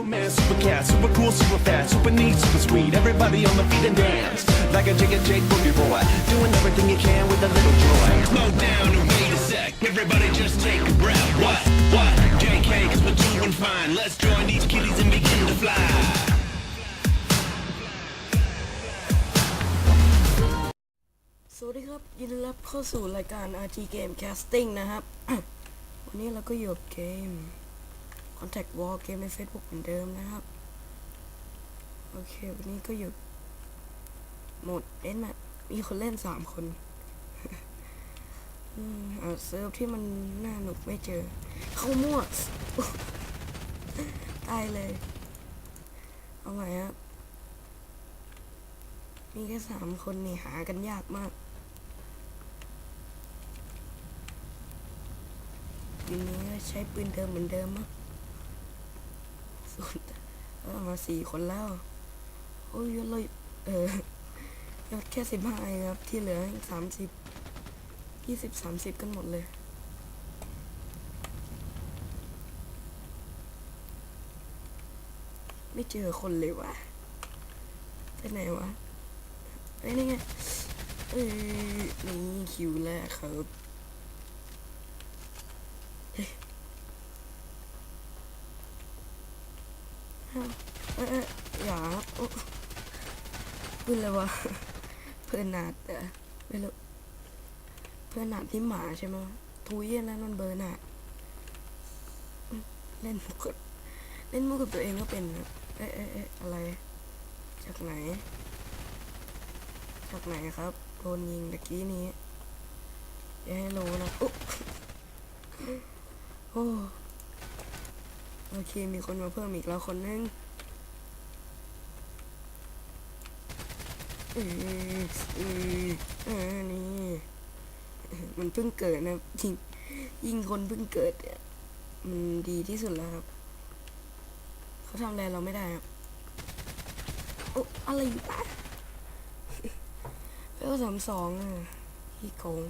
Superman, super cat, super cool, super fat, super neat, super sweet. Everybody on the feet and dance like a jigga jig boogie boy, doing everything you can with a little joy. Slow down and wait a sec. Everybody just take a breath. What? What? JK, cause we're doing fine. Let's join these kitties and begin to fly. สวัสดีครับ ยินดีรับเข้าสู่รายการ RT Game Casting นะครับ วันนี้เราก็อยู่กับเกม Contact War เกมใน Facebook เหมือนเดิมนะครับ โอเค วันนี้ก็อยู่โหมดเล่นแบบมีคนเล่นสามคนอืมหาเซิร์ฟที่มันน่าหนุกไม่เจอ เข้ามั่วตายเลย เอาใหม่ครับมีแค่สามคนนี่หากันยากมากทีนี้ใช้ปืนเดิมเหมือนเดิมมั้ง มาสี่คนแล้ว โอ้ยยศเลยเออยศแค่สิบห้าเองครับ ที่เหลือสามสิบยี่สิบสามสิบกันหมดเลยไม่เจอคนเลยวะไปไหนวะเอ้ยนี่ไงเอ้ยนี่คิวแรกครับเฮ้ยอ้าว อย่าครับโอ้พูดเลยวะเพื่อนนาดแต่ไม่รู้เพื่อนนาดที่หมาใช่ไหมทุยอันนั้นมันเบอร์นาดอืมเล่นมุกเล่นมุกกับตัวเองก็เป็นเอ๊ะเอ๊ะเอ๊ะอะไร จากไหน จากไหนครับโดนยิงตะกี้นี้อย่าให้รู้นะอุ๊โอ้โอเคมีคนมาเพิ่มอีกแล้วคนนึงเออเออเออ นี่มันเพิ่งเกิดนะยิงยิ่งคนเพิ่งเกิดเนี่ยมันดีที่สุดแล้วครับ เขาทำอะไรเราไม่ได้ครับโอ้อะไรอยู่ปะเอลสามสองอะพี่โกง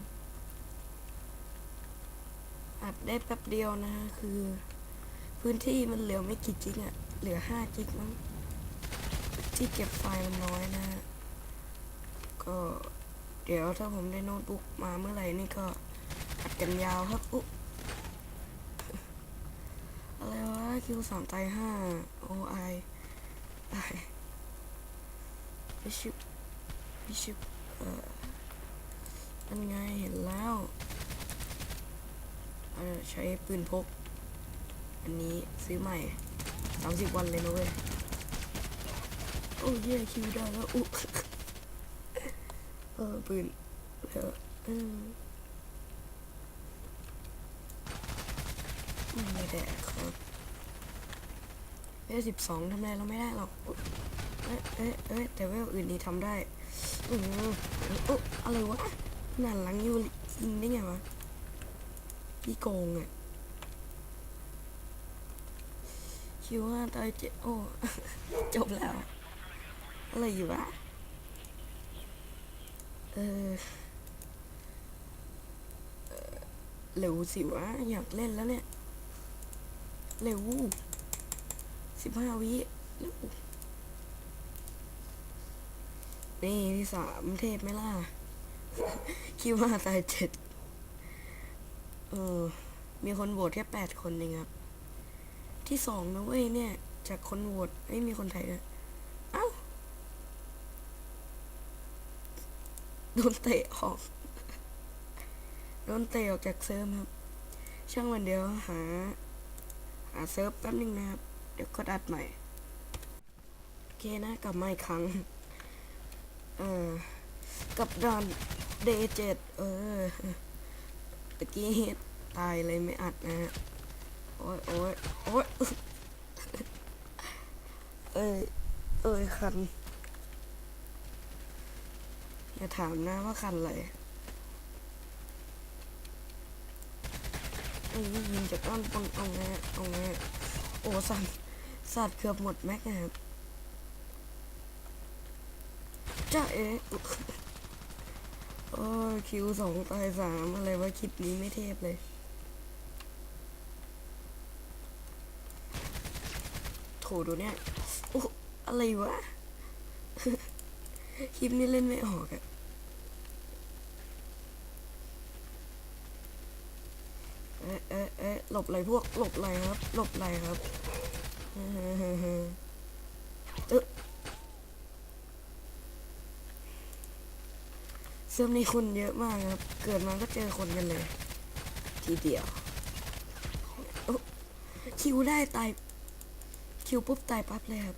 อัดได้แป๊บเดียวนะคือ พื้นที่มันเหลือไม่กี่จิกอะเหลือห้าจิกมั้งที่เก็บไฟล์มันน้อยนะ ก็เดี๋ยวถ้าผมได้โน้ตบุ๊กมาเมื่อไหร่นี่ก็อัดกันยาวครับอุ๊อะไรวะคิวสามตายห้าโอไอตายพิชิปพิชิปเออนั่นไงเห็นแล้วเออใช้ปืนพก อันนี้ซื้อใหม่สามสิบวันเลยนะเว้ย โอ้ยเย่คิวได้แล้วอุ๊ ออปืนเออเออไม่แดกครับเอสิบสองทำอะไรเราไม่ได้หรอกอุ๊ยเอ้ยเอ้ยเอ้ยแต่เวลอื่นนี่ทำได้อือโอ้อะไรวะหนันหลังยูยิงได้ไงวะพี่โกงอะคิวห้าตายเจ็ดโอ้จบแล้ว อะไรอยู่วะ เออเร็วสิวะ อยากเล่นแล้วเนี่ย เร็วสิบห้าวินี่ที่สามเทพไม่ล่ะ คิดว่าตายเจ็ด เออ มีคนโหวตแค่แปดคนเองครับ ที่สองนะเว้ยเนี่ย จากคนโหวตไม่มีคนไทยเลยเอ้า โดนเตะออก โดนเตะออกจากเซิร์ฟครับ ช่างมันเดี๋ยวหา หาเซิร์ฟแป๊บนึงนะครับ เดี๋ยวก็ดัดใหม่ โอเคนะกลับมาอีกครั้ง เออกับด่านเดเจ็ดเออ ตะกี้ตายเลยไม่อัดนะฮะ โอ้ยโอ้ยโอ้ยเอ้ย เอ้ยคัน อย่าถามนะว่าคันอะไรไอ้นี่ยิงจากต้นปังเอาไงเอาไงโอ้สันสัตว์เกือบหมดแม็กนะครับจ้าเอ๋โอ้ยคิวสองตายสามอะไรวะคลิปนี้ไม่เทพเลยโถดูเนี่ยโอ้อะไรวะ คลิปนี้เล่นไม่ออกอะ เอ๊ะเอ๊ะหลบไหลพวกหลบไหลครับ หลบไหลครับเฮ้อเอ๊ะเซิร์ฟนี้คนเยอะมากครับ เกิดมาก็เจอคนกันเลย ทีเดียวคิวได้ตาย คิวปุ๊บตายปั๊บเลยครับ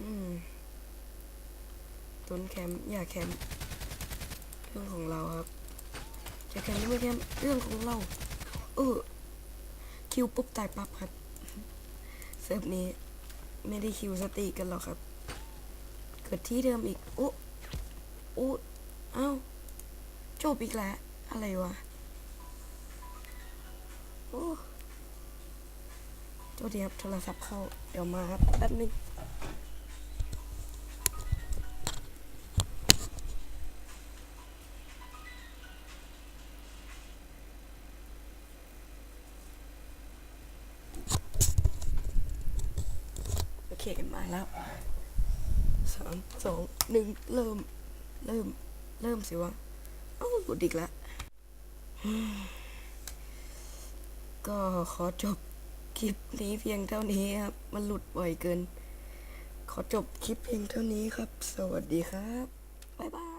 อืมต้นแคมป์อย่าแคมป์เรื่องของเราครับ จะแคมป์หรือไม่แค่เรื่องของเรา เออ คิวปุ๊บตายปั๊บครับ เซิร์ฟนี้ ไม่ได้คิวสติกันหรอกครับ เกิดที่เดิมอีก โอ้โอ้เอ้าจบอีกแล้ว อะไรวะ โอ้โทษทีครับโทรศัพท์เข้า เดี๋ยวมาครับแป๊บนึง เคมาแล้วสามสองหนึ่งเริ่ม เริ่ม เริ่มสิวะเอ้าหลุดอีกแล้ว ก็ขอจบคลิปนี้เพียงเท่านี้ครับ มันหลุดบ่อยเกิน ขอจบคลิปเพียงเท่านี้ครับ สวัสดีครับ บ๊ายบาย